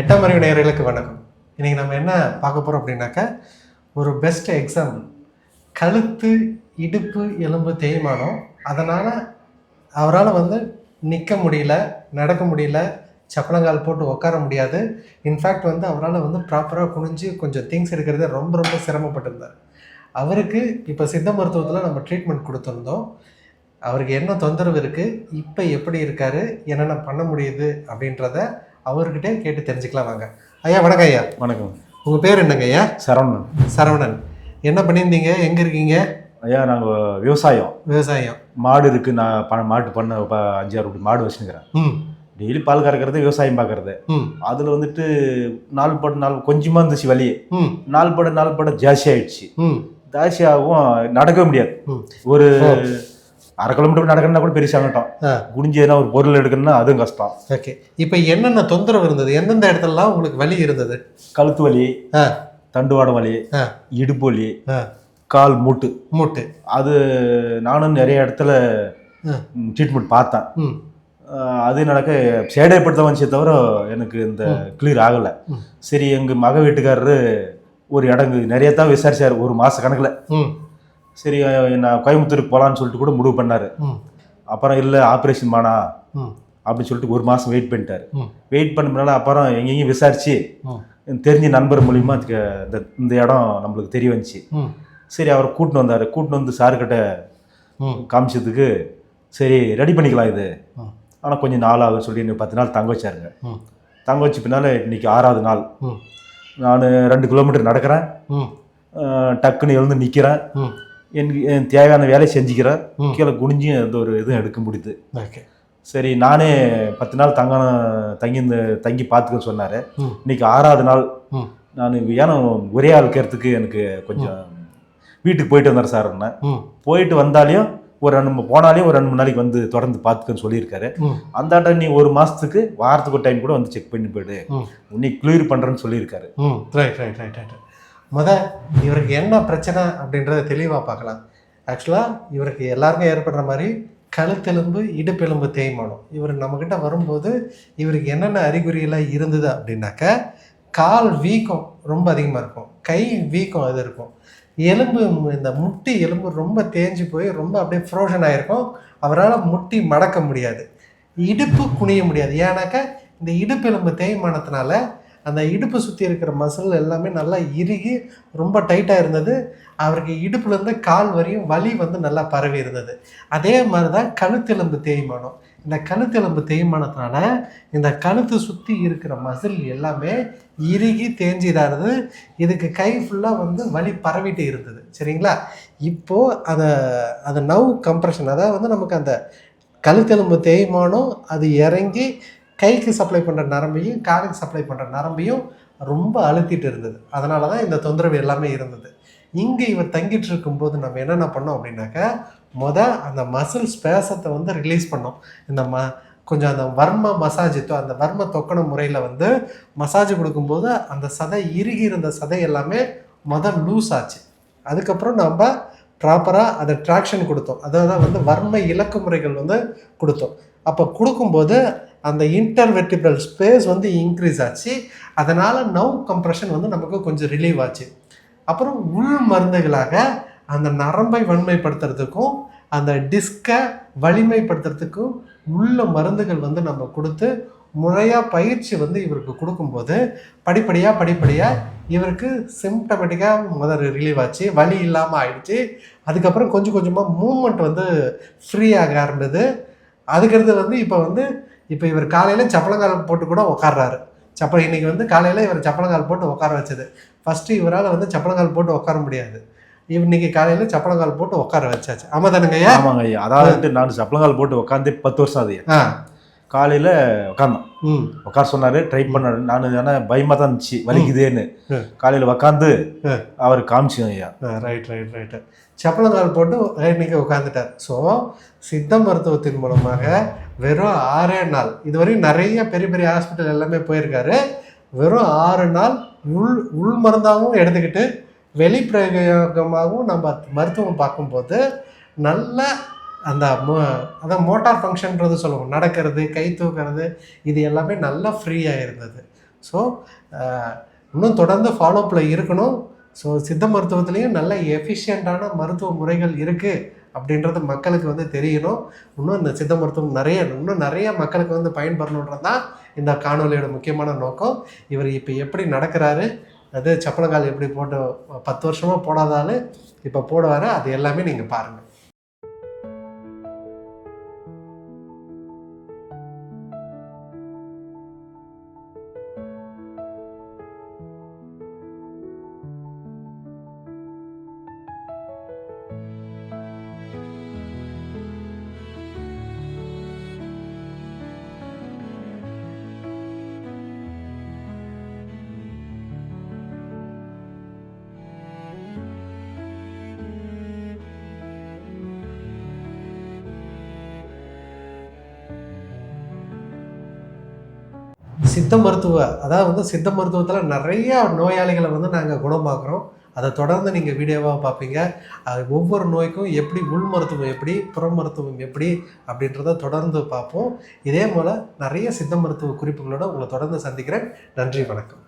எட்டாம் அறிவு நேயர்களுக்கு வணக்கம். இன்றைக்கி நம்ம என்ன பார்க்க போகிறோம் அப்படின்னாக்கா ஒரு பெஸ்ட் எக்ஸாம்பிள் கழுத்து இடுப்பு எலும்பு தேய்மானம் அதனால் அவரால் வந்து நிற்க முடியல நடக்க முடியல சப்பளங்கால் போட்டு உட்கார முடியாது. இன்ஃபேக்ட் வந்து அவரால் வந்து ப்ராப்பராக குனிஞ்சு கொஞ்சம் திங்ஸ் எடுக்கிறது ரொம்ப ரொம்ப சிரமப்பட்டிருந்தார். அவருக்கு இப்போ சித்த மருத்துவத்தில் நம்ம ட்ரீட்மெண்ட் கொடுத்துருந்தோம். அவருக்கு என்ன தொந்தரவு இருக்குது இப்போ எப்படி இருக்காரு என்னென்ன பண்ண முடியுது அப்படின்றத அவர்கிட்ட கேட்டு தெரிஞ்சுக்கலாம் வாங்க. ஐயா வணக்கம் ஐயா. வணக்கம். உங்கள் பேர் என்னங்க ஐயா? சரவணன். சரவணன். என்ன பண்ணியிருந்தீங்க? எங்கே இருக்கீங்க? ஐயா நாங்கள் விவசாயம். விவசாயம். மாடு இருக்கு நான் மாட்டு பண்ண அஞ்சாறு மாடு வச்சுருக்கிறேன் டெய்லி பால் கறக்கிறது விவசாயம் பார்க்கறது அதில் வந்துட்டு நாள் பட நாள் கொஞ்சமாக இருந்துச்சு வலி ம். நாள் பட நாள் பட ஜாஸ்தி ஆயிடுச்சு. ஜாஸ்தி ஆகும் நடக்கவே முடியாது. ஒரு. அரை கிலோமீட்டர் நடக்கணும்னா கூட பெரிய சங்கட்டம் குடிஞ்சு எதனா ஒரு பொருள் எடுக்கணும்னா அதுவும் கஷ்டம். ஓகே. இப்போ என்னென்ன தொந்தரவு இருந்தது? எந்தெந்த இடத்துலலாம் உங்களுக்கு வலி இருந்தது? கழுத்து வலி ஆ. தண்டுவாட வலி இடுப்பு வலி கால் மூட்டு. மூட்டு. அது நானும் நிறைய இடத்துல ட்ரீட்மெண்ட் பார்த்தேன். அது நடக்க சேடைப்படுத்த வந்துச்சே தவிர எனக்கு இந்த கிளியர் ஆகலை. சரி எங்கள் மக வீட்டுக்காரரு ஒரு இடங்கு நிறைய தான் விசாரிச்சார். ஒரு மாத கணக்கில். சரி நான் கோயம்புத்தூருக்கு போகலான்னு சொல்லிட்டு கூட முடிவு பண்ணார். அப்புறம் இல்லை ஆப்ரேஷன் பண்ணா ம். அப்படின்னு சொல்லிட்டு ஒரு மாதம் வெயிட் பண்ணிட்டார். வெயிட் பண்ணனால அப்புறம் எங்கெங்கேயும் விசாரிச்சு தெரிஞ்ச நண்பர் அதுக்கு இந்த இந்த இடம் நம்மளுக்கு தெரிய வந்துச்சு. சரி அவர் கூட்டின்னு வந்தார். கூட்டின்னு வந்து சாருக்கிட்ட காமிச்சதுக்கு சரி ரெடி பண்ணிக்கலாம் இது. ஆனால் கொஞ்சம் நாள் ஆகும் சொல்லி இன்னும் பத்து நாள் தங்க வச்சாருங்க. தங்க வச்ச பின்னால் இன்னைக்கு ஆறாவது நாள். நான் ரெண்டு கிலோமீட்டர் நடக்கிறேன். டக்குன்னு எழுந்து நிற்கிறேன் எனக்கு என் தேவையான வேலையை செஞ்சுக்கிறேன். கீழே குனிஞ்சு எந்த ஒரு இதுவும் எடுக்க முடியுது. ஓகே. சரி நானே பத்து நாள் தங்க தங்கி இந்த தங்கி பார்த்துக்க சொன்னார். இன்னைக்கு ஆறாவது நாள். நான் ஏன்னா ஒரே ஆள் இருக்கிறதுக்கு எனக்கு கொஞ்சம் வீட்டுக்கு போயிட்டு வந்தார் சார் என்ன போயிட்டு வந்தாலையும் ஒரு ரெண்டு மூணு போனாலையும் ஒரு ரெண்டு மூணு நாளைக்கு வந்து தொடர்ந்து பார்த்துக்கன்னு சொல்லியிருக்காரு. அந்த டைம் நீ ஒரு மாதத்துக்கு வாரத்துக்கு ஒரு டைம் கூட வந்து செக் பண்ணி போயிடு. உன்னை கிளியர் பண்ணுறேன்னு சொல்லியிருக்காரு. ரைட் ரைட் ரைட் ரைட் முத இவருக்கு என்ன பிரச்சனை அப்படின்றத தெளிவாக பார்க்கலாம். ஆக்சுவலாக இவருக்கு எல்லாருக்கும் ஏற்படுற மாதிரி கழுத்தெலும்பு இடுப்பெலும்பு தேய்மானம். இவர் நம்மக்கிட்ட வரும்போது இவருக்கு என்னென்ன அறிகுறியெல்லாம் இருந்தது அப்படின்னாக்க கால் வீக்கம் ரொம்ப அதிகமாக இருக்கும். கை வீக்கம் அது இருக்கும். எலும்பு இந்த முட்டி எலும்பு ரொம்ப தேஞ்சு போய் ரொம்ப அப்படியே ஃப்ரோஷன் ஆகிருக்கும் அவரால் முட்டி மடக்க முடியாது. இடுப்பு குனிய முடியாது. ஏன்னாக்கா இந்த இடுப்பெலும்பு தேய்மானத்தினால அந்த இடுப்பு சுற்றி இருக்கிற மசில் எல்லாமே நல்லா இறுகி ரொம்ப டைட்டாக இருந்தது. அவருக்கு இடுப்புலேருந்து கால் வரையும் வலி வந்து நல்லா பரவி இருந்தது. அதே மாதிரி தான் கழுத்தெலும்பு தேய்மானம். இந்த கழுத்தெலும்பு தேய்மானத்தினால இந்த கழுத்து சுற்றி இருக்கிற மசில் எல்லாமே இறுகி தேஞ்சிடாது இதுக்கு கை ஃபுல்லாக வந்து வலி பரவிட்டு இருந்தது. சரிங்களா? இப்போது அதை அந்த நவ் கம்ப்ரெஷன் அதாவது வந்து நமக்கு அந்த கழுத்தெலும்பு தேய்மானம் அது இறங்கி கைக்கு சப்ளை பண்ணுற நரம்பையும் காலுக்கு சப்ளை பண்ணுற நரம்பையும் ரொம்ப அழுத்திட்டு இருந்தது. அதனால தான் இந்த தொந்தரவு எல்லாமே இருந்தது. இங்கே இவர் தங்கிட்டு இருக்கும்போது நம்ம என்னென்ன பண்ணோம் அப்படின்னாக்கா மொதல் அந்த மசில் ஸ்பேசத்தை வந்து ரிலீஸ் பண்ணோம். இந்த ம கொஞ்சம் அந்த வர்ம மசாஜ் அந்த வர்ம தொக்கண முறையில் வந்து மசாஜ் கொடுக்கும்போது அந்த சதை இறுகி இருந்த சதை எல்லாமே மொதல் லூஸ் ஆச்சு. அதுக்கப்புறம் நம்ம ப்ராப்பராக அதை ட்ராக்ஷன் கொடுத்தோம். அதாவது வந்து வர்ம இலக்கு முறைகள் வந்து கொடுத்தோம். அப்போ கொடுக்கும்போது அந்த இன்டர்வெர்டிபிள் ஸ்பேஸ் வந்து இன்க்ரீஸ் ஆச்சு. அதனால் நவ் கம்ப்ரெஷன் வந்து நமக்கு கொஞ்சம் ரிலீவ் ஆச்சு. அப்புறம் உள் மருந்துகளாக அந்த நரம்பை வன்மைப்படுத்துறதுக்கும் அந்த டிஸ்கை வலிமைப்படுத்துறதுக்கும் உள்ள மருந்துகள் வந்து நம்ம கொடுத்து முறையாக பயிற்சி வந்து இவருக்கு கொடுக்கும்போது படிப்படியாக படிப்படியாக இவருக்கு சிம்டமேட்டிக்காக முதல்ல ரிலீவ் ஆச்சு. வலி இல்லாமல் ஆயிடுச்சு. அதுக்கப்புறம் கொஞ்சம் கொஞ்சமாக மூமெண்ட் வந்து ஃப்ரீ ஆக ஆரம்பிது. அதுக்கடுத்து வந்து இப்போ வந்து இப்போ இவர் காலையில் சப்பளங்கால் போட்டு கூட உட்கார்றாரு சப்பல் இன்னைக்கு வந்து காலையில் இவர் சப்பளங்கால் போட்டு உட்கார வச்சது. ஃபஸ்ட்டு இவரால் வந்து சப்பளங்கால் போட்டு உட்கார முடியாது. இன்னைக்கு காலையில் சப்பளங்கால் போட்டு உட்கார வச்சாச்சு. ஆமாம் தானுங்கய்யா ஆமாங்க ஐயா அதாவது நான் சப்பளங்கால் போட்டு உட்காந்து பத்து வருஷம் ஐயா. ஆ. காலையில் உட்காந்தோம் ம் உட்கார சொன்னாரு ட்ரை பண்ணாரு நான் ஆனால் பயமாக தான் இருந்துச்சு. வலிக்குதேன்னு. காலையில் உட்காந்து ம். அவர் காமிச்சோம் ஐயா. ரைட் ரைட் ரைட்டு சப்பளங்கால் போட்டு இன்னைக்கு உட்காந்துட்டார் ஸோ சித்த மருத்துவத்தின் மூலமாக வெறும் ஆறே நாள் இதுவரையும் நிறைய பெரிய பெரிய ஹாஸ்பிட்டல் எல்லாமே போயிருக்காரு. வெறும் ஆறு நாள் உள் உள் மருந்தாகவும் எடுத்துக்கிட்டு வெளிப்பிரயோகமாகவும் நம்ம மருத்துவம் பார்க்கும்போது நல்ல அந்த மோ அதான் மோட்டார் ஃபங்க்ஷன்றது சொல்லுவோம். நடக்கிறது கை தூக்கிறது இது எல்லாமே நல்லா ஃப்ரீயாக இருந்தது. ஸோ இன்னும் தொடர்ந்து ஃபாலோப்பில் இருக்கணும். ஸோ சித்த மருத்துவத்துலேயும் நல்ல எஃபிஷியண்ட்டான மருத்துவ முறைகள் இருக்குது அப்படின்றது மக்களுக்கு வந்து தெரியணும். இன்னும் இந்த சித்த மருத்துவம் நிறைய இன்னும் நிறைய மக்களுக்கு வந்து பயன்படணுன்றது தான் இந்த காணொலியோட முக்கியமான நோக்கம். இவர் இப்போ எப்படி நடக்கிறாரு அது சப்பளங்கால் எப்படி போட்டு பத்து வருஷமாக போடாதாலும் இப்போ போடுவார் அது எல்லாமே நீங்கள் பாருங்கள் சித்த மருத்துவ அதாவது வந்து சித்த மருத்துவத்தில் நிறைய நோயாளிகளை வந்து நாங்கள் குணமாக்குறோம். அதை தொடர்ந்து நீங்கள் வீடியோவாக பார்ப்பீங்க. அது ஒவ்வொரு நோய்க்கும் எப்படி உள் மருத்துவம் எப்படி புற மருத்துவம் எப்படி அப்படின்றத தொடர்ந்து பார்ப்போம். இதே போல் நிறைய சித்த மருத்துவ குறிப்புகளோட உங்களை தொடர்ந்து சந்திக்கிறேன். நன்றி வணக்கம்.